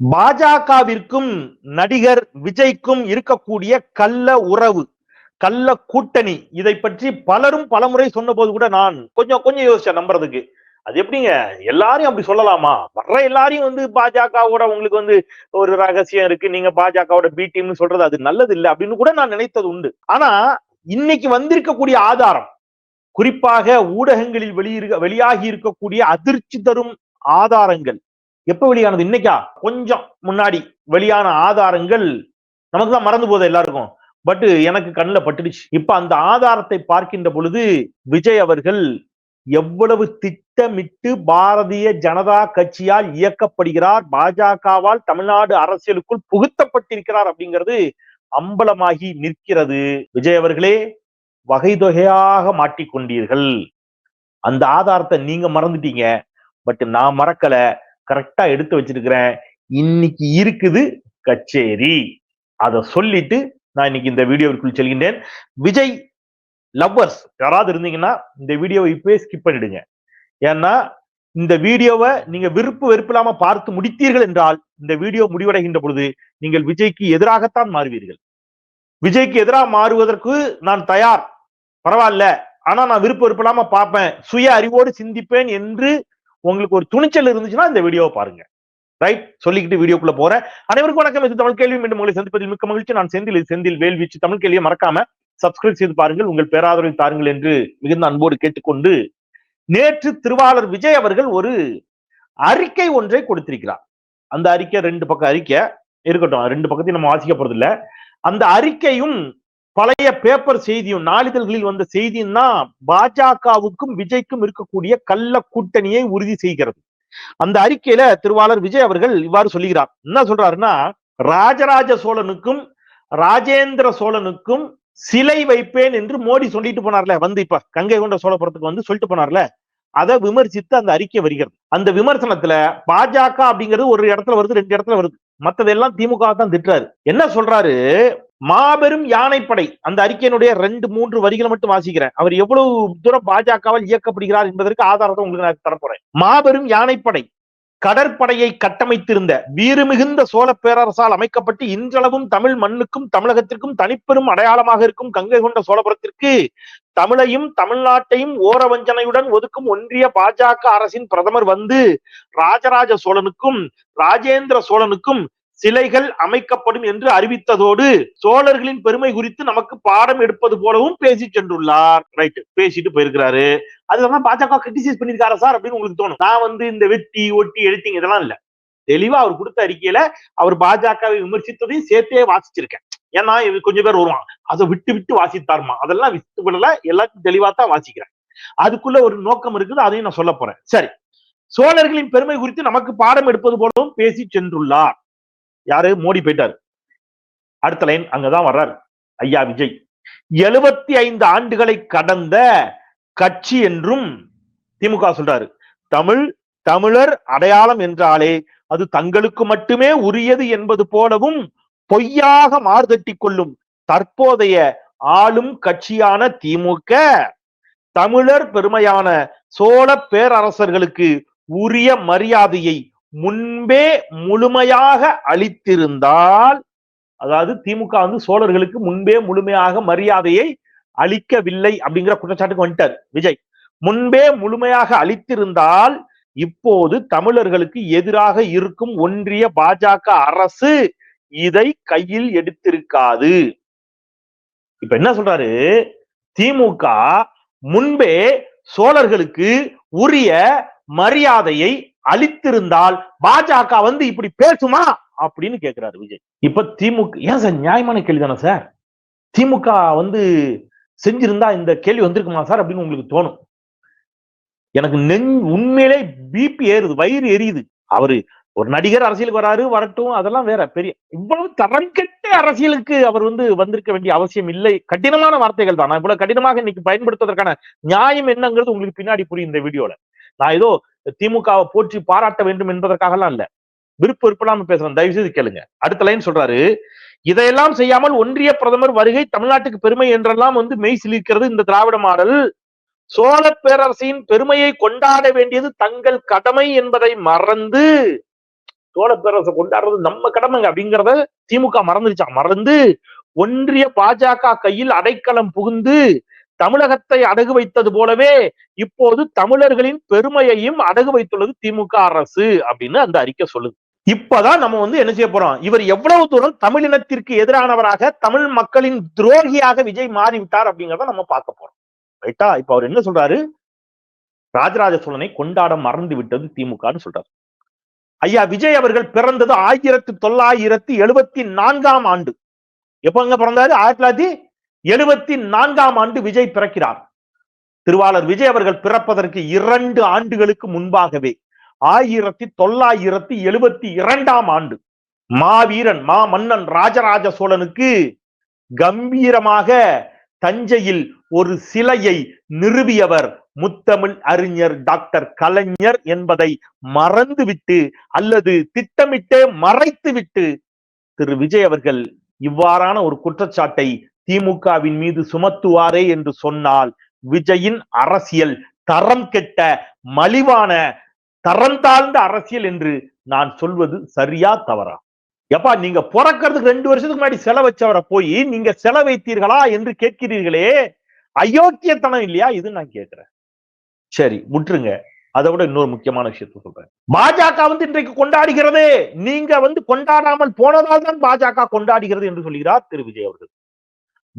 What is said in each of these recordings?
பாஜகவிற்கும் நடிகர் விஜய்க்கும் இருக்கக்கூடிய கள்ள உறவு கள்ள கூட்டணி. இதை பற்றி பலரும் பலமுறை சொன்னபோது கூட நான் கொஞ்சம் கொஞ்சம் யோசிச்சேன் நம்புறதுக்கு. அது எப்படிங்க? எல்லாரையும் அப்படி சொல்லலாமா? வர்ற எல்லாரையும் வந்து பாஜகவோட உங்களுக்கு வந்து ஒரு ரகசியம் இருக்கு. நீங்க பாஜகவோட பி டீம்னு சொல்றது அது நல்லது இல்லை அப்படின்னு கூட நான் நினைத்தது உண்டு. ஆனா இன்னைக்கு வந்திருக்கக்கூடிய ஆதாரம் குறிப்பாக ஊடகங்களில் வெளியிருக்க வெளியாகி இருக்கக்கூடிய அதிர்ச்சி தரும் ஆதாரங்கள் எப்ப வெளியானது? இன்னைக்கா? கொஞ்சம் முன்னாடி வெளியான ஆதாரங்கள் நமக்கு தான் மறந்து போதே எல்லாருக்கும். பட் எனக்கு கண்ணில் பட்டுடுச்சு. இப்ப அந்த ஆதாரத்தை பார்க்கின்ற பொழுது விஜய் அவர்கள் எவ்வளவு திட்டமிட்டு பாரதிய ஜனதா கட்சியால் இயக்கப்படுகிறார் பாஜகவால் தமிழ்நாடு அரசியலுக்குள் புகுத்தப்பட்டிருக்கிறார் அப்படிங்கிறது அம்பலமாகி நிற்கிறது. விஜய் அவர்களே வகை தொகையாக மாட்டிக்கொண்டீர்கள். அந்த ஆதாரத்தை நீங்க மறந்துட்டீங்க. பட் நான் மறக்கல. கரெக்டா எடுத்து வச்சிருக்கிறேன். இன்னைக்கு இருக்குது கச்சேரி. அதை சொல்லிட்டு நான் இன்னைக்கு இந்த வீடியோவிற்குள் செல்கின்றேன். விஜய் லவ்வர்ஸ் யாராவது இருந்தீங்கன்னா இந்த வீடியோவை இப்பவே ஸ்கிப் பண்ணிடுங்க. ஏன்னா இந்த வீடியோவை நீங்க விருப்பு வெறுப்பில்லாம பார்த்து முடித்தீர்கள் என்றால் இந்த வீடியோ முடிவடைகின்ற பொழுது நீங்கள் விஜய்க்கு எதிராகத்தான் மாறுவீர்கள். விஜய்க்கு எதிராக மாறுவதற்கு நான் தயார். பரவாயில்ல. ஆனா நான் விருப்ப விருப்பலாம பார்ப்பேன். சுய அறிவோடு சிந்திப்பேன் என்று உங்களுக்கு ஒரு துணிச்சல் இருந்துச்சுன்னா இந்த வீடியோவை பாருங்க. ரைட் சொல்லிக்கிட்டு வீடியோக்குள்ள போறேன். அனைவருக்கும் வணக்கம். இது தமிழ் கேள்வி. மீண்டும் உங்களை சந்திப்பதில் மிக்க மகிழ்ச்சி. நான் செந்தில். செந்தில் வேல்வீச்சு. தமிழ் கேள்வியை மறக்காம சப்ஸ்கிரைப் செய்து பாருங்கள். உங்கள் பேராதரவை தாருங்கள் என்று மிகுந்த அன்போடு கேட்டுக்கொண்டு நேற்று திருவாளர் விஜய் அவர்கள் ஒரு அறிக்கை ஒன்றை கொடுத்திருக்கிறார். அந்த அறிக்கை ரெண்டு பக்கம் அறிக்கை. இருக்கட்டும். ரெண்டு பக்கத்தையும் நம்ம வாசிக்க போறது இல்ல அந்த அறிக்கையும் பழைய பேப்பர் செய்தியும் நாளிதழ்களில் வந்த செய்தியும் தான் பாஜகவுக்கும் விஜய்க்கும் இருக்கக்கூடிய கள்ள கூட்டணியை உறுதி செய்கிறது. அந்த அறிக்கையில திருவாளர் விஜய் அவர்கள் இவ்வாறு சொல்லுகிறார். என்ன சொல்றாருன்னா ராஜராஜ சோழனுக்கும் ராஜேந்திர சோழனுக்கும் சிலை வைப்பேன் என்று மோடி சொல்லிட்டு போனார்ல வந்து இப்ப கங்கை கொண்ட சோழபுரத்துக்கு வந்து சொல்லிட்டு போனார்ல அதை விமர்சித்து அந்த அறிக்கை வருகிறது. அந்த விமர்சனத்துல பாஜக அப்படிங்கிறது ஒரு இடத்துல வருது ரெண்டு இடத்துல வருது. மத்ததெல்லாம் திமுக தான் திட்டுறாரு. என்ன சொல்றாரு? மாபெரும் யானைப்படை. அந்த அறிக்கையினுடைய ரெண்டு மூன்று வரிகளை மட்டும் வாசிக்கிறேன். அவர் எவ்வளவு தூரம் பாஜகவால் இயக்கப்படுகிறார் என்பதற்கு ஆதாரத்தை உங்களுக்கு நான் தரப்போறேன் மாபெரும் யானைப்படை. கடற்படையை கட்டமைத்திருந்த வீறுமிகுந்த சோழ பேரரசால் அமைக்கப்பட்டு இன்றளவும் தமிழ் மண்ணுக்கும் தமிழகத்திற்கும் தனிப்பெரும் அடையாளமாக இருக்கும் கங்கை கொண்ட சோழபுரத்திற்கு தமிழையும் தமிழ்நாட்டையும் ஓரவஞ்சனையுடன் ஒதுக்கும் ஒன்றிய பாஜக அரசின் பிரதமர் வந்து ராஜராஜ சோழனுக்கும் ராஜேந்திர சோழனுக்கும் சிலைகள் அமைக்கப்படும் என்று அறிவித்ததோடு சோழர்களின் பெருமை குறித்து நமக்கு பாடம் எடுப்பது போலவும் பேசி சென்றுள்ளார். ரைட் பேசிட்டு போயிருக்கிறாரு. அதுதான் பாஜக கிரிட்டிசைஸ் பண்ணிருக்காரா சார் அப்படின்னு உங்களுக்கு தோணும். நான் வந்து இந்த வெட்டி ஒட்டி எழுத்திங்க இதெல்லாம் இல்ல. தெளிவா அவர் கொடுத்த அறிக்கையில அவர் பாஜகவை விமர்சித்ததையும் சேர்த்தே வாசிச்சிருக்கேன். ஏன்னா இது கொஞ்சம் பேர் வருவான் அதை விட்டு விட்டு வாசித்தாருமா? அதெல்லாம் விட்டு விடல. எல்லாத்தையும் தெளிவா தான் வாசிக்கிறேன். அதுக்குள்ள ஒரு நோக்கம் இருக்குது. அதையும் நான் சொல்ல போறேன். சரி. சோழர்களின் பெருமை குறித்து நமக்கு பாடம் எடுப்பது போலவும் பேசி சென்றுள்ளார். யாரு? மோடி போயிட்டாரு. அடுத்த லைன் அங்கதான் வர்றாரு. ஐயா விஜய். எழுபத்தி ஐந்து ஆண்டுகளை கடந்த கட்சி என்றும் திமுக சொல்றாரு. தமிழ் தமிழர் அடையாளம் என்றாலே அது தங்களுக்கு மட்டுமே உரியது என்பது போலவும் பொய்யாக மார்தட்டி கொள்ளும் தற்போதைய ஆளும் கட்சியான திமுக தமிழர் பெருமையான சோழ பேரரசர்களுக்கு உரிய மரியாதையை முன்பே முழுமையாக அளித்திருந்தால் அதாவது திமுக வந்து சோழர்களுக்கு முன்பே முழுமையாக மரியாதையை அளிக்கவில்லை அப்படிங்கிற குற்றச்சாட்டுக்கு வந்துட்டார் விஜய். முன்பே முழுமையாக அளித்திருந்தால் இப்போது தமிழர்களுக்கு எதிராக இருக்கும் ஒன்றிய பாஜக அரசு இதை கையில் எடுத்திருக்காது. இப்ப என்ன சொல்றாரு? திமுக முன்பே சோழர்களுக்கு உரிய மரியாதையை அளித்திருந்தால் பாஜக வந்து இப்படி பேசுமா? அப்படின்னு கேட்கிறாரு விஜய். இப்ப திமுக ஏன் சார் நியாயமான கேள்வி தானே சார்? திமுக வந்து செஞ்சிருந்தா இந்த கேள்வி வந்திருக்குமா சார் அப்படின்னு உங்களுக்கு தோணும். எனக்கு நெஞ் உண்மையிலே பிபி ஏறுது வயிறு எரியுது. அவரு ஒரு நடிகர் அரசியலுக்கு வராரு வரட்டும் அதெல்லாம் வேற பெரிய இவ்வளவு தரம் கெட்ட அரசியலுக்கு அவர் வந்து வந்திருக்க வேண்டிய அவசியம் இல்லை. கடினமான வார்த்தைகள் தான். நான் இவ்வளவு கடினமாக இன்னைக்கு பயன்படுத்துவதற்கான நியாயம் என்னங்கிறது உங்களுக்கு பின்னாடி புரியும் இந்த வீடியோல. நான் ஏதோ திமுகவை போற்றி பாராட்ட வேண்டும் என்பதற்காகலாம் இல்ல. விருப்ப விருப்பம் பேசுறேன் தயவு செய்து கேளுங்க. அடுத்த லைன் சொல்றாரு இதையெல்லாம் செய்யாமல் ஒன்றிய பிரதமர் வருகை தமிழ்நாட்டுக்கு பெருமை என்றெல்லாம் வந்து மெய் சிலிக்கிறது இந்த திராவிட மாடல். சோழ பேரரசின் பெருமையை கொண்டாட வேண்டியது தங்கள் கடமை என்பதை மறந்து சோழ பேரரசை கொண்டாடுறது நம்ம கடமைங்க அப்படிங்கிறத திமுக மறந்துருச்சான் மறந்து ஒன்றிய பாஜக கையில் அடைக்கலம் புகுந்து தமிழகத்தை அடகு வைத்தது போலவே இப்போது தமிழர்களின் பெருமையையும் அடகு வைத்துள்ளது திமுக அரசு அப்படின்னு அந்த அறிக்கை சொல்லுது. இப்பதான் நம்ம வந்து என்ன செய்ய போறோம்? இவர் எவ்வளவு தூரம் தமிழினத்திற்கு எதிரானவராக தமிழ் மக்களின் துரோகியாக விஜய் மாறிவிட்டார் அப்படிங்கறத நம்ம பார்க்க போறோம். ரைட்டா இப்ப அவர் என்ன சொல்றாரு? ராஜராஜ சோழனை கொண்டாட மறந்து விட்டது திமுகன்னு சொல்றாரு. ஐயா விஜய் அவர்கள் பிறந்தது ஆயிரத்தி தொள்ளாயிரத்தி எழுபத்தி நான்காம் ஆண்டு. எப்பங்க பிறந்தாரு? ஆயிரத்தி தொள்ளாயிரத்தி எழுபத்தி நான்காம் ஆண்டு விஜய் பிறக்கிறார். திருவாளர் விஜய் அவர்கள் பிறப்பதற்கு இரண்டு ஆண்டுகளுக்கு முன்பாகவே ஆயிரத்தி தொள்ளாயிரத்தி எழுபத்தி இரண்டாம் ஆண்டு மாவீரன் மா மன்னன் ராஜராஜ சோழனுக்கு கம்பீரமாக தஞ்சையில் ஒரு சிலையை நிறுவியவர் முத்தமிழ் அறிஞர் டாக்டர் கலைஞர் என்பதை மறந்துவிட்டு அல்லது திட்டமிட்டே மறைத்துவிட்டு திரு விஜய் அவர்கள் இவ்வாறான ஒரு குற்றச்சாட்டை திமுகவின் மீது சுமத்துவாரே என்று சொன்னால் விஜயின் அரசியல் தரம் கெட்ட மலிவான தரம் தாழ்ந்த அரசியல் என்று நான் சொல்வது சரியா தவறா? எப்பா நீங்க பிறக்கிறதுக்கு ரெண்டு வருஷத்துக்கு முன்னாடி செலவச்சவரை போய் நீங்க செலவைத்தீர்களா என்று கேட்கிறீர்களே? அயோக்கியத்தனம் இல்லையா இது நான் கேட்கிறேன். சரி முற்றுங்க அதை விட இன்னொரு முக்கியமான விஷயத்த சொல்றேன். பாஜக வந்து இன்றைக்கு கொண்டாடுகிறது. நீங்க வந்து கொண்டாடாமல் போனதால் தான் பாஜக கொண்டாடுகிறது என்று சொல்கிறார் திரு விஜய் அவர்கள்.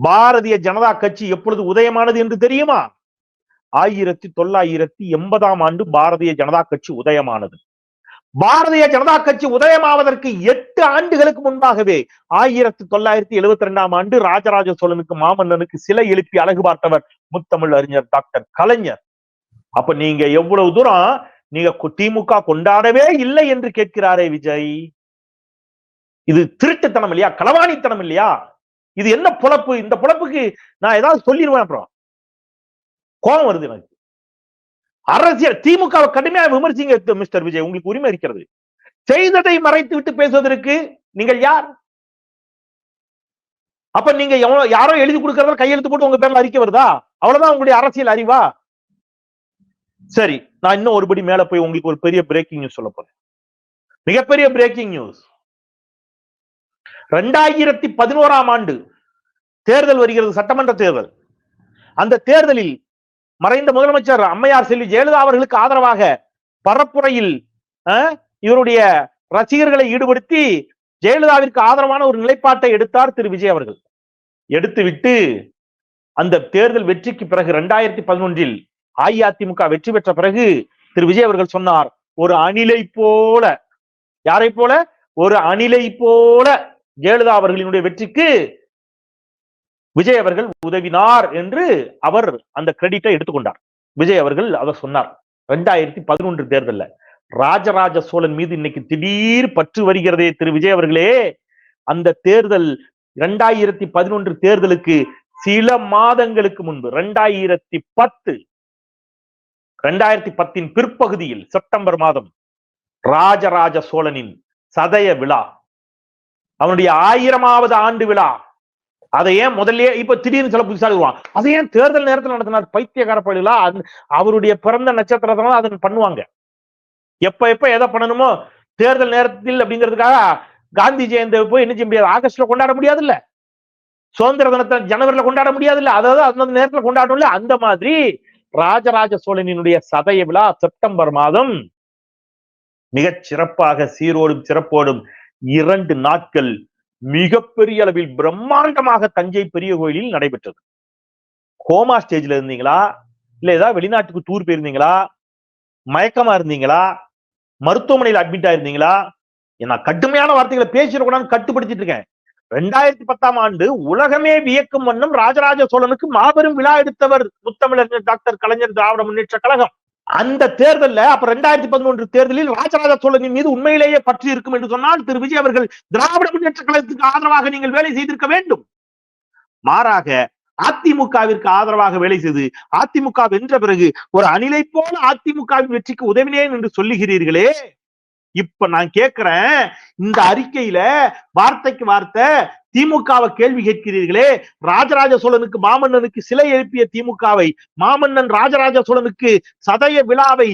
பாரதிய ஜனதா கட்சி எப்பொழுது உதயமானது என்று தெரியுமா? ஆயிரத்தி தொள்ளாயிரத்தி எண்பதாம் ஆண்டு பாரதிய ஜனதா கட்சி உதயமானது. பாரதிய ஜனதா கட்சி உதயமாவதற்கு எட்டு ஆண்டுகளுக்கு முன்பாகவே ஆயிரத்தி தொள்ளாயிரத்தி எழுபத்தி ரெண்டாம் ஆண்டு ராஜராஜ சோழனுக்கு மாமன்னனுக்கு சிலை எழுப்பி அழகு பார்த்தவர் முத்தமிழ் அறிஞர் டாக்டர் கலைஞர். அப்ப நீங்க எவ்வளவு தூரம் நீங்க திமுக கொண்டாடவே இல்லை என்று கேட்கிறாரே விஜய். இது திருட்டுத்தனம் இல்லையா? களவாணித்தனம் இல்லையா? இது என்ன பொழப்பு? இந்த பொழப்புக்கு நான் ஏதாவது சொல்லிடுவேன் அப்புறம். கோபம் வருது எனக்கு. அரசியல் திமுகவை கடுமையாக விமர்சிங்க மிஸ்டர் விஜய். உங்களுக்கு உரிமை இருக்கிறது. செய்ததை மறைத்து விட்டு பேசுவதற்கு நீங்கள் யார்? அப்ப நீங்க யாரோ எழுதி கொடுக்கறத கையெழுத்து போட்டு உங்க பேர்ல அறிக்கை வருதா? அவ்வளவுதான் உங்களுடைய அரசியல் அறிவா? சரி நான் இன்னும் ஒருபடி மேல போய் உங்களுக்கு ஒரு பெரிய பிரேக்கிங் நியூஸ் சொல்ல போறேன். மிகப்பெரிய பிரேக்கிங் நியூஸ் ரெண்டாயிரத்தி பதினோராம் ஆண்டு தேர்தல் வருகிறது சட்டமன்ற தேர்தல். அந்த தேர்தலில் மறைந்த முதலமைச்சர் அம்மையார் செல்வி ஜெயலலிதா அவர்களுக்கு ஆதரவாக பரப்புரையில் இவருடைய ரசிகர்களை ஈடுபடுத்தி ஜெயலலிதாவிற்கு ஆதரவான ஒரு நிலைப்பாட்டை எடுத்தார் திரு. விஜய் அவர்கள். எடுத்துவிட்டு அந்த தேர்தல் வெற்றிக்கு பிறகு இரண்டாயிரத்தி பதினொன்றில் அஇஅதிமுக வெற்றி பெற்ற பிறகு திரு. விஜய் அவர்கள் சொன்னார் ஒரு அணிலை போல. யாரை போல? ஒரு அணிலை போல. ஜெயலலிதா அவர்களினுடைய வெற்றிக்கு விஜய் அவர்கள் உதவினார் என்று அவர் அந்த கிரெடிட்டை எடுத்துக்கொண்டார். விஜய் அவர்கள் அவர் சொன்னார் ரெண்டாயிரத்தி பதினொன்று தேர்தலில் ராஜராஜ சோழன் மீது இன்னைக்கு திடீர் பற்று வருகிறதே திரு விஜய் அவர்களே. அந்த தேர்தல் இரண்டாயிரத்தி பதினொன்று தேர்தலுக்கு சில மாதங்களுக்கு முன்பு ரெண்டாயிரத்தி பத்து ரெண்டாயிரத்தி பத்தின் பிற்பகுதியில் செப்டம்பர் மாதம் ராஜராஜ சோழனின் சதய விழா அவனுடைய ஆயிரமாவது ஆண்டு விழா. அதை ஏன் முதல்ல இப்ப திடீர்னு சில புதுசாக அதை ஏன் தேர்தல் நேரத்தில் நடத்தினார்? பைத்தியக்கார பள்ளிகளா அவருடைய பிறந்த நட்சத்திரத்தினால அதை பண்ணுவாங்க. எப்ப எப்ப எதை பண்ணணுமோ? தேர்தல் நேரத்தில் அப்படிங்கிறதுக்காக காந்தி ஜெயந்தி போய் என்ன செய்ய முடியாது? ஆகஸ்ட்ல கொண்டாட முடியாது இல்ல சுதந்திர தினத்தை ஜனவரில கொண்டாட முடியாது இல்ல அதாவது அந்த நேரத்துல கொண்டாடணும்ல அந்த மாதிரி ராஜராஜ சோழனினுடைய சதய விழா செப்டம்பர் மாதம் மிகச் சிறப்பாக சீரோடும் சிறப்போடும் இரண்டு நாட்கள் மிகப்பெரிய அளவில் பிரம்மாண்டமாக தஞ்சை பெரிய கோயிலில் நடைபெற்றது. கோமா ஸ்டேஜ்ல இருந்தீங்களா? இல்ல ஏதாவது வெளிநாட்டுக்கு டூர் போயிருந்தீங்களா? மயக்கமா இருந்தீங்களா? மருத்துவமனையில் அட்மிட் ஆயிருந்தீங்களா? நான் கடுமையான வார்த்தைகளை பேசிடக்கூடாது கட்டுப்படுத்திட்டு இருக்கேன். ரெண்டாயிரத்தி பத்தாம் ஆண்டு உலகமே வியக்கும் வண்ணம் ராஜராஜ சோழனுக்கு மாபெரும் விழா எடுத்தவர் முத்தமிழர் டாக்டர் கலைஞர் திராவிட முன்னேற்ற கழகம். அந்த தேர்தல்ல அப்ப ரெண்டாயிரத்தி பதினொன்று தேர்தலில் ராஜராஜ சோழனின் மீது உண்மையிலேயே பற்றி இருக்கும் என்று சொன்னால் திரு. விஜய் அவர்கள் திராவிட முன்னேற்ற கழகத்துக்கு ஆதரவாக நீங்கள் வேலை செய்திருக்க வேண்டும். மாறாக அதிமுகவிற்கு ஆதரவாக வேலை செய்து அதிமுக வென்ற பிறகு ஒரு அணிலை போல அதிமுகவின் வெற்றிக்கு உதவினேன் என்று சொல்லுகிறீர்களே. இப்ப நான் கேட்கிறேன் இந்த அறிக்கையில வார்த்தைக்கு வார்த்தை திமுகவை கேள்வி கேட்கிறீர்களே? ராஜராஜ சோழனுக்கு மாமன்னனுக்கு சிலை எழுப்பிய திமுகவை மாமன்னன் ராஜராஜ சோழனுக்கு சதய விழாவை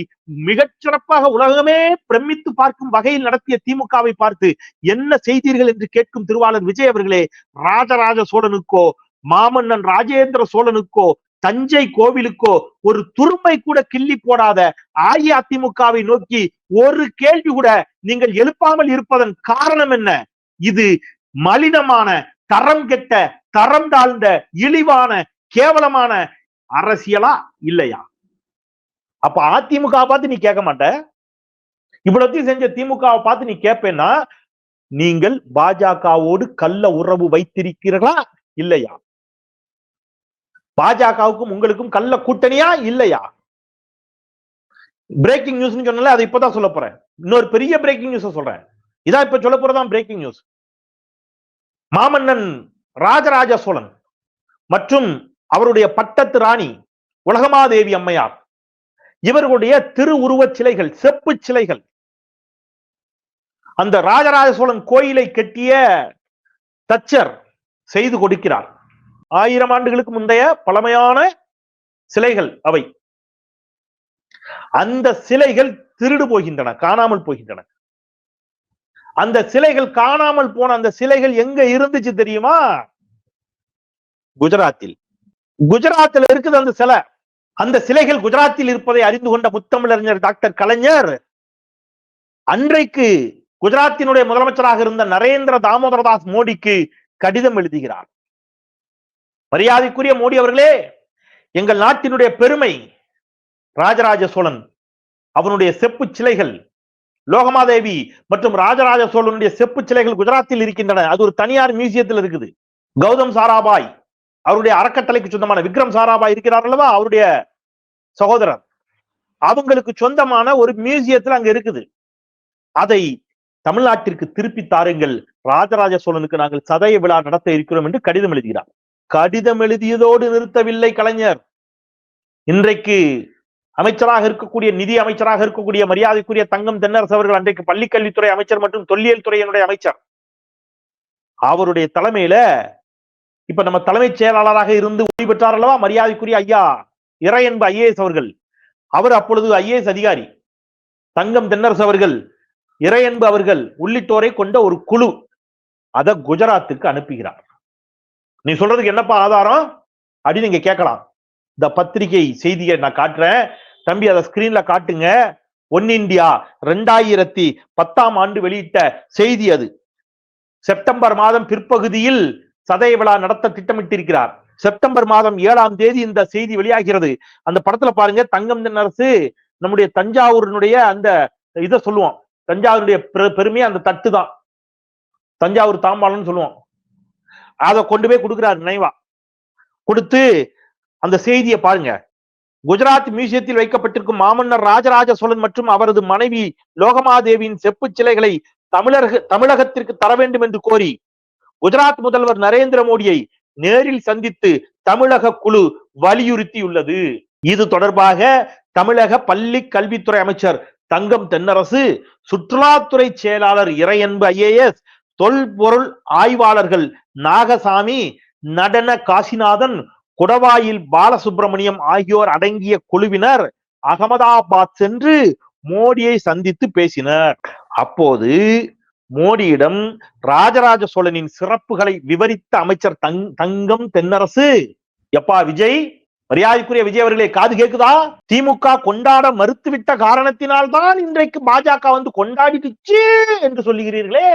மிகச் சிறப்பாக உலகமே பிரமித்து பார்க்கும் வகையில் நடத்திய திமுகவை பார்த்து என்ன செய்தீர்கள் என்று கேட்கும் திருவாளர் விஜய் அவர்களே ராஜராஜ சோழனுக்கோ மாமன்னன் ராஜேந்திர சோழனுக்கோ தஞ்சை கோவிலுக்கோ ஒரு துரும்பை கூட கிள்ளி போடாத அஇஅதிமுகவை நோக்கி ஒரு கேள்வி கூட நீங்கள் எழுப்பாமல் இருப்பதன் காரணம் என்ன? இது மலினமான தரம் கெட்ட தரம் தாழ்ந்த இழிவான கேவலமான அரசியலா இல்லையா? அப்ப அதிமுக பார்த்து நீ கேட்க மாட்ட? இவ்வளத்தையும் செஞ்ச திமுகவை பார்த்து நீ கேட்பேன்னா நீங்கள் பாஜகவோடு கள்ள உறவு வைத்திருக்கிறீர்களா இல்லையா? பாஜகவுக்கும் உங்களுக்கும் கள்ள கூட்டணியா இல்லையா? பிரேக்கிங் நியூஸ் சொன்னால அதை இப்பதான் சொல்ல போறேன். இன்னொரு பெரிய பிரேக்கிங் நியூஸ் சொல்றேன். இதான் இப்ப சொல்ல போறதான் பிரேக்கிங் நியூஸ் மாமன்னன் ராஜராஜ சோழன் மற்றும் அவருடைய பட்டத்து ராணி உலகமாதேவி அம்மையார். இவர்களுடைய திருவுருவச் சிலைகள் செப்பு சிலைகள். அந்த ராஜராஜ சோழன் கோயிலை கட்டிய தச்சர் செய்து கொடுக்கிறார். ஆயிரம் ஆண்டுகளுக்கு முந்தைய பழமையான சிலைகள் அவை. அந்த சிலைகள் திருடு போகின்றன காணாமல் போகின்றன. அந்த சிலைகள் காணாமல் போன அந்த சிலைகள் எங்க இருந்துச்சு தெரியுமா? குஜராத்தில். குஜராத்தில் இருக்குது அந்த சிலை. அந்த சிலைகள் குஜராத்தில் இருப்பதை அறிந்து கொண்ட முத்தமிழறிஞர் டாக்டர் கலைஞர் அன்றைக்கு குஜராத்தினுடைய முதலமைச்சராக இருந்த நரேந்திர தாமோதரதாஸ் மோடிக்கு கடிதம் எழுதுகிறார். மரியாதைக்குரிய மோடி அவர்களே எங்கள் நாட்டினுடைய பெருமை ராஜராஜ சோழன் அவனுடைய செப்பு சிலைகள் லோகமாதேவி மற்றும் ராஜராஜ சோழனுடைய செப்பு சிலைகள் குஜராத்தில் இருக்கின்றன. அது ஒரு தனியார் மியூசியத்தில் இருக்குது. கௌதம் சாராபாய் அவருடைய அறக்கட்டளைக்கு சொந்தமான விக்ரம் சாராபாய் இருக்கிறார் அல்லவா? அவருடைய சகோதரர். அவங்களுக்கு சொந்தமான ஒரு மியூசியத்தில் அங்க இருக்குது. அதை தமிழ்நாட்டிற்கு திருப்பி தாருங்கள். ராஜராஜ சோழனுக்கு நாங்கள் சதய விழா நடத்த இருக்கிறோம் என்று கடிதம் எழுதுகிறார். கடிதம் எழுதியதோடு நிறுத்தவில்லை கலைஞர். இன்றைக்கு அமைச்சராக இருக்கக்கூடிய நிதி அமைச்சராக இருக்கக்கூடிய மரியாதைக்குரிய தங்கம் தென்னரசு அவர்கள் அன்றைக்கு பள்ளிக்கல்வித்துறை அமைச்சர் மற்றும் தொல்லியல் துறையினுடைய அமைச்சர். அவருடைய தலைமையில இப்ப நம்ம தலைமைச் செயலாளராக இருந்து ஓய்வு பெற்றார் அல்லவா? மரியாதைக்குரிய ஐயா இறையன்பு ஐஏஎஸ் அவர்கள். அவர் அப்பொழுது ஐஏஎஸ் அதிகாரி. தங்கம் தென்னரசு அவர்கள் இறையன்பு அவர்கள் உள்ளிட்டோரை கொண்ட ஒரு குழு அதை குஜராத்துக்கு அனுப்புகிறார். நீ சொல்றதுக்கு என்னப்பா ஆதாரம்? அப்படின்னு நீங்க கேட்கலாம். இந்த பத்திரிகை செய்தியை நான் காட்டுறேன். தம்பி அதை ஸ்கிரீன்ல காட்டுங்க. ஒன் இந்தியா ரெண்டாயிரத்தி பத்தாம் ஆண்டு வெளியிட்ட செய்தி அது. செப்டம்பர் மாதம் பிற்பகுதியில் சதய விழா நடத்த திட்டமிட்டிருக்கிறார். செப்டம்பர் மாதம் ஏழாம் தேதி இந்த செய்தி வெளியாகிறது. அந்த படத்துல பாருங்க தங்கம் தென்னரசு நம்முடைய தஞ்சாவூரினுடைய அந்த இதை சொல்லுவோம். தஞ்சாவூருடைய பெருமையை அந்த தட்டு தான். தஞ்சாவூர் தாம்பாளம்னு சொல்லுவோம். அதை கொண்டு போய் கொடுக்குறாரு நினைவா. கொடுத்து அந்த செய்தியை பாருங்க. குஜராத் மியூசியத்தில் வைக்கப்பட்டிருக்கும் மாமன்னர் ராஜராஜ சோழன் மற்றும் அவரது மனைவி லோகமாதேவியின் செப்பு சிலைகளை தமிழக தமிழகத்திற்கு தர வேண்டும் என்று கோரி குஜராத் முதல்வர் நரேந்திர மோடியை நேரில் சந்தித்து தமிழக குழு வலியுறுத்தியுள்ளது. இது தொடர்பாக தமிழக பள்ளி கல்வித்துறை அமைச்சர் தங்கம் தென்னரசு சுற்றுலாத்துறை செயலாளர் இறையன்பு ஐஏஎஸ் தொல்பொருள் ஆய்வாளர்கள் நாகசாமி நடன காசிநாதன் குடவாயில் பாலசுப்பிரமணியம் ஆகியோர் அடங்கிய குழுவினர் அகமதாபாத் சென்று மோடியை சந்தித்து பேசினர். அப்போது மோடியிடம் ராஜராஜ சோழனின் சிறப்புகளை விவரித்த அமைச்சர் தங் தங்கம் தென்னரசு எப்பா விஜய் மரியாதைக்குரிய விஜய் அவர்களே காது கேக்குதா? திமுக கொண்டாட மறுத்துவிட்ட காரணத்தினால் தான் இன்றைக்கு பாஜக வந்து கொண்டாடிடுச்சு என்று சொல்லுகிறீர்களே.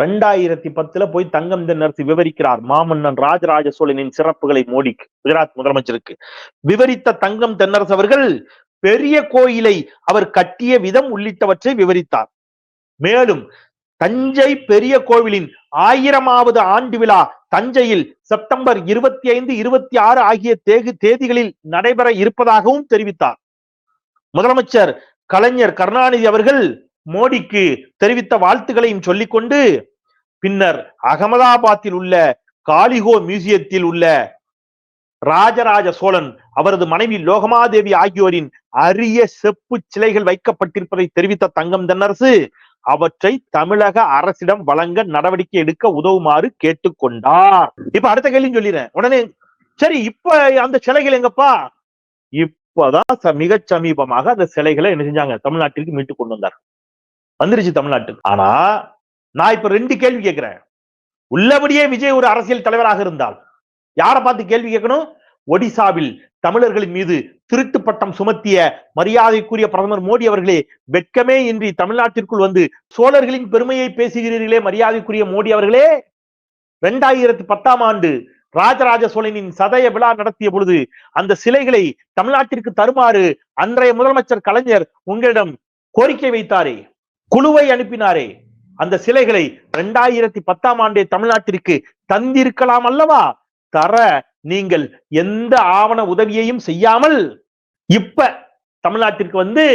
ரெண்டாயிரத்தி பத்துல போய் தங்கம் தென்னரசு விவரிக்கிறார் மாமன்னன் ராஜராஜ சோழனின் சிறப்புகளை மோடிக்கு குஜராத் முதலமைச்சருக்கு. விவரித்த தங்கம் தென்னரசு அவர்கள் பெரிய கோயிலை அவர் கட்டிய விதம் உள்ளிட்டவற்றை விவரித்தார். மேலும் தஞ்சை பெரிய கோவிலின் ஆயிரமாவது ஆண்டு விழா தஞ்சையில் செப்டம்பர் இருபத்தி ஐந்து இருபத்தி ஆறு ஆகிய தேகு தேதிகளில் நடைபெற இருப்பதாகவும் தெரிவித்தார். முதலமைச்சர் கலைஞர் கருணாநிதி அவர்கள் மோடிக்கு தெரிவித்த வாழ்த்துக்களையும் சொல்லிக்கொண்டு பின்னர் அகமதாபாத்தில் உள்ள காலிகோ மியூசியத்தில் உள்ள ராஜராஜ சோழன் அவரது மனைவி லோகமாதேவி ஆகியோரின் அரிய செப்பு சிலைகள் வைக்கப்பட்டிருப்பதை தெரிவித்த தங்கம் தென்னரசு அவற்றை தமிழக அரசிடம் வழங்க நடவடிக்கை எடுக்க உதவுமாறு கேட்டுக்கொண்டார். இப்ப அடுத்த கேள்வி சொல்லிடுறேன். உடனே சரி இப்ப அந்த சிலைகள் எங்கப்பா? இப்பதான் மிக மிகச் சமீபமாக அந்த சிலைகளை என்ன செஞ்சாங்க? தமிழ்நாட்டிற்கு மீட்டு கொண்டு வந்தார் வந்துருச்சு தமிழ்நாட்டுக்கு. ஆனா நான் இப்ப ரெண்டு கேள்வி கேட்கிறேன். உள்ளபடியே விஜய் ஒரு அரசியல் தலைவராக இருந்தால் யாரை பார்த்து கேள்வி கேட்கணும்? ஒடிசாவில் தமிழர்களின் மீது திருட்டு பட்டம் சுமத்திய மரியாதைக்குரிய பிரதமர் மோடி அவர்களே வெட்கமே இன்றி தமிழ்நாட்டிற்குள் வந்து சோழர்களின் பெருமையை பேசுகிறீர்களே மரியாதைக்குரிய மோடி அவர்களே? இரண்டாயிரத்தி பத்தாம் ஆண்டு ராஜராஜ சோழனின் சதய விழா நடத்திய பொழுது அந்த சிலைகளை தமிழ்நாட்டிற்கு தருமாறு அன்றைய முதலமைச்சர் கலைஞர் உங்களிடம் கோரிக்கை வைத்தாரே. குழுவை அனுப்பினாரே. அந்த சிலைகளை இரண்டாயிரத்தி பத்தாம் ஆண்டே தமிழ்நாட்டிற்கு தந்திருக்கலாம் அல்லவா? தர நீங்கள் எந்த ஆவண உதவியையும் செய்யாமல் இப்ப தமிழ்நாட்டிற்கு வந்து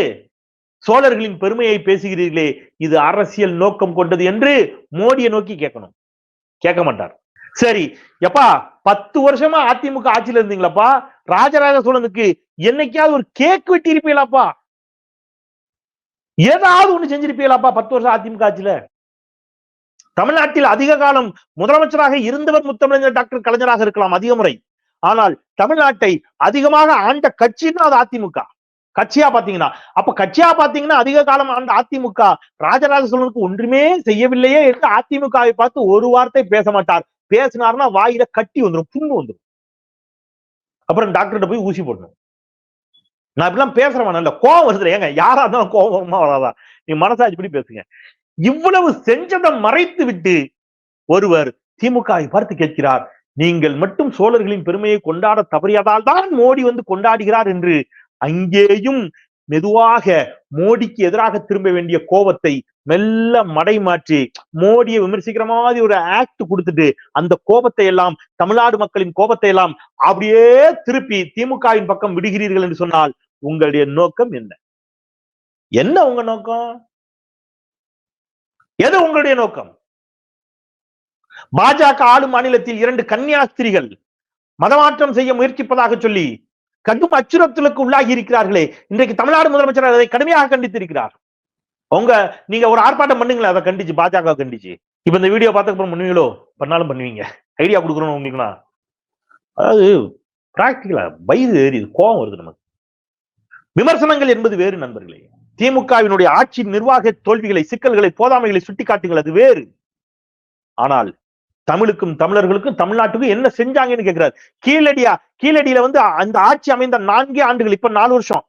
சோழர்களின் பெருமையை பேசுகிறீர்களே இது அரசியல் நோக்கம் கொண்டது என்று மோடியை நோக்கி கேட்கணும். கேட்க மாட்டார். சரி எப்பா பத்து வருஷமா அதிமுக ஆட்சியில இருந்தீங்களப்பா? ராஜராஜ சோழனுக்கு என்னைக்காவது ஒரு கேக் வெட்டி இருப்பீங்களாப்பா ஏதாவது ஒண்ணு செஞ்சிருப்பீங்களாப்பா பத்து வருஷம் அதிமுக ஆட்சியில தமிழ்நாட்டில் அதிக காலம் முதலமைச்சராக இருந்தவர் முத்தமிழர் டாக்டர் கலைஞராக இருக்கலாம் அதிக முறை. ஆனால் தமிழ்நாட்டை அதிகமாக ஆண்ட கட்சின்னா அது அதிமுக. கட்சியா பாத்தீங்கன்னா அப்ப கட்சியா பாத்தீங்கன்னா அதிக காலம் ஆண்ட அதிமுக ராஜராஜ சோழனுக்கு ஒன்றுமே செய்யவில்லையே என்று அதிமுகவை பார்த்து ஒரு வார்த்தை பேச மாட்டார். பேசினார்னா வாயில கட்டி வந்துடும் புண்ணு வந்துடும் அப்புறம் டாக்டர்கிட்ட போய் ஊசி போடணும். நான் இப்படிலாம் பேசுறவன் இல்ல. கோவம் வருது ஏங்க? யாரா இருந்தாலும் கோபமா வராதா? நீ மனசாட்சி படி பேசுங்க. இவ்வளவு செஞ்சதை மறைத்து விட்டு ஒருவர் திமுகவை பார்த்து கேட்கிறார். நீங்கள் மட்டும் சோழர்களின் பெருமையை கொண்டாட தவறியதால் தான் மோடி வந்து கொண்டாடுகிறார் என்று அங்கேயும் மெதுவாக மோடிக்கு எதிராக திரும்ப வேண்டிய கோபத்தை மெல்ல மடை மாற்றி மோடியை விமர்சிக்கிற மாதிரி ஒரு ஆக்ட் கொடுத்துட்டு அந்த கோபத்தை எல்லாம் தமிழ்நாடு மக்களின் கோபத்தை எல்லாம் அப்படியே திருப்பி திமுகவின் பக்கம் விடுகிறீர்கள் என்று சொன்னால் உங்களுடைய நோக்கம் என்ன? என்ன உங்க நோக்கம்? எது உங்களுடைய நோக்கம்? பாஜக ஆளும் மாநிலத்தில் இரண்டு கன்னியாஸ்திரிகள் மதமாற்றம் செய்ய முயற்சிப்பதாக சொல்லி கடும் அச்சுறுத்தலுக்கு உள்ளாகி இருக்கிறார்களே. இன்றைக்கு தமிழ்நாடு முதலமைச்சர் அதை கடுமையாக கண்டித்திருக்கிறார். உங்க நீங்க ஒரு ஆர்ப்பாட்டம் பண்ணுங்களேன் அதை கண்டிச்சு பாஜக கண்டிச்சு. இப்ப இந்த வீடியோ பார்த்ததுக்கு பண்ணுவீங்களோ? பண்ணாலும் பண்ணுவீங்க. ஐடியா கொடுக்குறோம் உங்களுக்குண்ணா அதாவது பிராக்டிக்கலா வயது ஏறிது கோபம் வருது நமக்கு. விமர்சனங்கள் என்பது வேறு நண்பர்களே. திமுகவினுடைய ஆட்சி நிர்வாக தோல்விகளை சிக்கல்களை போதாமைகளை சுட்டிக்காட்டுங்கள் அது வேறு. ஆனால் தமிழுக்கும் தமிழர்களுக்கும் தமிழ்நாட்டுக்கும் என்ன செஞ்சாங்கன்னு கேட்கிறார். கீழடியா கீழடியில வந்து அந்த ஆட்சி அமைந்த நான்கே ஆண்டுகள் இப்ப நாலு வருஷம்.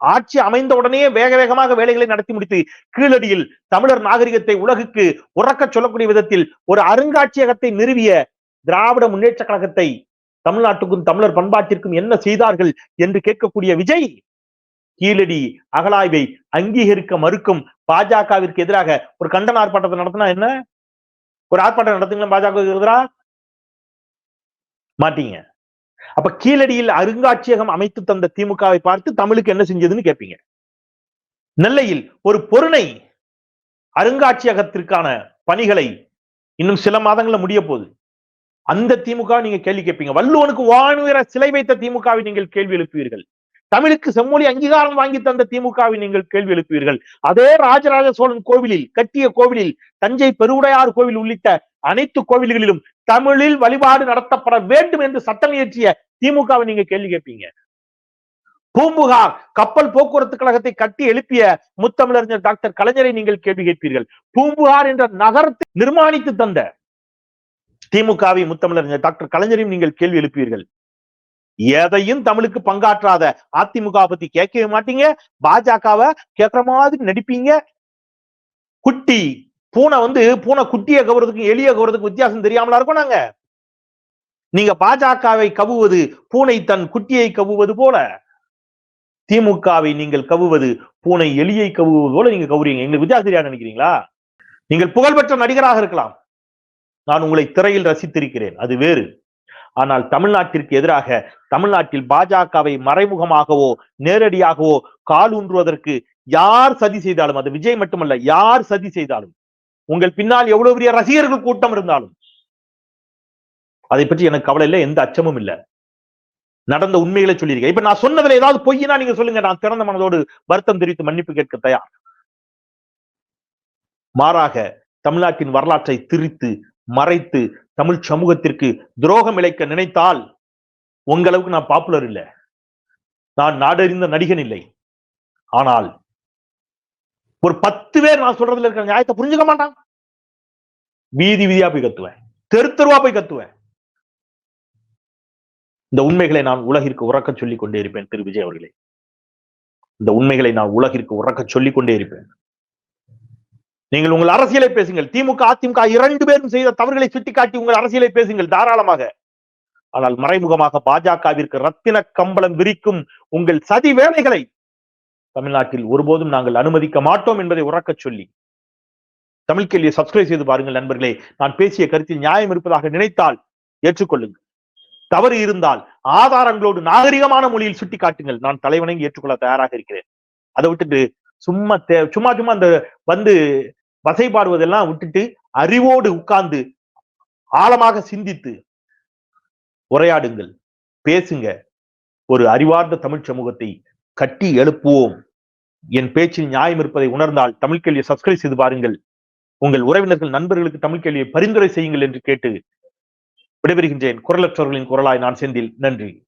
ஆட்சி அமைந்த உடனே வேக வேகமாக வேலைகளை நடத்தி முடித்து கீழடியில் தமிழர் நாகரிகத்தை உலகுக்கு உறக்க சொல்லக்கூடிய விதத்தில் ஒரு அருங்காட்சியகத்தை நிறுவிய திராவிட முன்னேற்ற கழகத்தை தமிழ்நாட்டுக்கும் தமிழர் பண்பாட்டிற்கும் என்ன செய்தார்கள் என்று கேட்கக்கூடிய விஜய்? கீழடி அகலாய்வை அங்கீகரிக்க மறுக்கும் பாஜகவிற்கு எதிராக ஒரு கண்டன ஆர்ப்பாட்டத்தை நடத்தினா என்ன? ஒரு ஆர்ப்பாட்டம் நடத்துங்களா பாஜக எதிராக மாட்டீங்க. அப்ப கீழடியில் அருங்காட்சியகம் அமைத்து தந்த திமுகவை பார்த்து தமிழுக்கு என்ன செஞ்சதுன்னு கேட்பீங்க நெல்லையில் ஒரு பொருணை அருங்காட்சியகத்திற்கான பணிகளை இன்னும் சில மாதங்கள்ல முடிய போகுது. அந்த திமுக நீங்க கேள்வி கேட்பீங்க வள்ளுவனுக்கு வானுயர சிலை வைத்த திமுகவை நீங்கள் கேள்வி எழுப்புவீர்கள். தமிழுக்கு செம்மொழி அங்கீகாரம் வாங்கி தந்த திமுகவை நீங்கள் கேள்வி எழுப்புவீர்கள். அதே ராஜராஜ சோழன் கோவிலில் கட்டிய கோவிலில் தஞ்சை பெருவுடையார் கோவில் உள்ளிட்ட அனைத்து கோவில்களிலும் தமிழில் வழிபாடு நடத்தப்பட வேண்டும் என்று சட்டம் இயற்றிய திமுகவை நீங்க கேள்வி கேட்பீங்க. பூம்புகார் கப்பல் போக்குவரத்து கழகத்தை கட்டி எழுப்பிய முத்தமிழறிஞர் டாக்டர் கலைஞரை நீங்கள் கேள்வி கேட்பீர்கள். பூம்புகார் என்ற நகரத்தை நிர்மாணித்து தந்த திமுகவை முத்தமிழறிஞர் டாக்டர் கலைஞரையும் நீங்கள் கேள்வி எழுப்பீர்கள் எதையும் தமிழுக்கு பங்காற்றாத அதிமுக பத்தி கேட்கவே மாட்டீங்க. பாஜகவை கேட்கிற மாதிரி நடிப்பீங்க. குட்டி பூனை வந்து பூனை குட்டியை கவுறதுக்கும் எளிய கவுறதுக்கும் வித்தியாசம் தெரியாமலா இருக்கும் நாங்க? நீங்க பாஜகவை கவுவது பூனை தன் குட்டியை கவுவது போல. திமுகவை நீங்கள் கவுவது பூனை எலியை கவுவது போல நீங்க கவுறீங்க. எங்களுக்கு வித்தியாசம் தெரியாது நினைக்கிறீங்களா? நீங்கள் புகழ்பெற்ற நடிகராக இருக்கலாம். நான் உங்களை திரையில் ரசித்திருக்கிறேன். அது வேறு. ஆனால் தமிழ்நாட்டிற்கு எதிராக தமிழ்நாட்டில் பாஜகவை மறைமுகமாகவோ நேரடியாகவோ கால் ஊன்றுவதற்கு யார் சதி செய்தாலும் அது விஜய் மட்டுமல்ல யார் சதி செய்தாலும் உங்கள் பின்னால் எவ்வளவு பெரிய ரசிகர்கள் கூட்டம் இருந்தாலும் அதை பற்றி எனக்கு கவலை இல்லை எந்த அச்சமும் இல்லை. நடந்த உண்மைகளை சொல்லியிருக்கேன். இப்ப நான் சொன்னதுல ஏதாவது பொய்னா நீங்க சொல்லுங்க நான் திறந்த மனதோடு வருத்தம் தெரிவித்து மன்னிப்பு கேட்க தயார். மாறாக தமிழ்நாட்டின் வரலாற்றை திரித்து மறைத்து தமிழ் சமூகத்திற்கு துரோகம் இழைக்க நினைத்தால் உங்களவுக்கு நான் பாப்புலர் இல்லை. நான் நாடறிந்த நடிகன் இல்லை. ஆனால் ஒரு பத்து பேர் நான் சொல்றதுல இருக்கிற நியாயத்தை புரிஞ்சுக்க மாட்டான். வீதி வீதியா போய் கத்துவேன். தெரு தெருவா போய் கத்துவேன். இந்த உண்மைகளை நான் உலகிற்கு உறக்க சொல்லிக் கொண்டே இருப்பேன் திரு விஜய் அவர்களே. இந்த உண்மைகளை நான் உலகிற்கு உறக்க சொல்லிக் கொண்டே இருப்பேன். நீங்கள் உங்கள் அரசியலை பேசுங்கள். திமுக அதிமுக இரண்டு பேரும் செய்த தவறுகளை சுட்டிக்காட்டி உங்கள் அரசியலை பேசுங்கள் தாராளமாக. ஆனால் மறைமுகமாக பாஜகவிற்கு ரத்தின கம்பளம் விரிக்கும் உங்கள் சதி வேலைகளை தமிழ்நாட்டில் ஒருபோதும் நாங்கள் அனுமதிக்க மாட்டோம் என்பதை உறக்கச் சொல்லி. தமிழ் கேள்வியை சப்ஸ்கிரைப் செய்து பாருங்கள் நண்பர்களே. நான் பேசிய கருத்தில் நியாயம் இருப்பதாக நினைத்தால் ஏற்றுக்கொள்ளுங்கள். தவறு இருந்தால் ஆதாரங்களோடு நாகரிகமான மொழியில் சுட்டி காட்டுங்கள் நான் தலைவனை ஏற்றுக்கொள்ள தயாராக இருக்கிறேன். அதை விட்டுட்டு சும்மா தே- சும்மா சும்மா அந்த வந்து வசைப்பாடுவதெல்லாம் விட்டுட்டு அறிவோடு உட்கார்ந்து ஆழமாக சிந்தித்து உரையாடுங்கள். பேசுங்க. ஒரு அறிவார்ந்த தமிழ் சமூகத்தை கட்டி எழுப்புவோம். என் பேச்சில் நியாயம் இருப்பதை உணர்ந்தால் தமிழ் கேள்வியை சப்ஸ்கிரைப் செய்து பாருங்கள். உங்கள் உறவினர்கள் நண்பர்களுக்கு தமிழ் கேள்வியை பரிந்துரை செய்யுங்கள் என்று கேட்டு விடைபெறுகின்றேன். குரலற்றவர்களின் குரலாய் நான் செந்தில். நன்றி.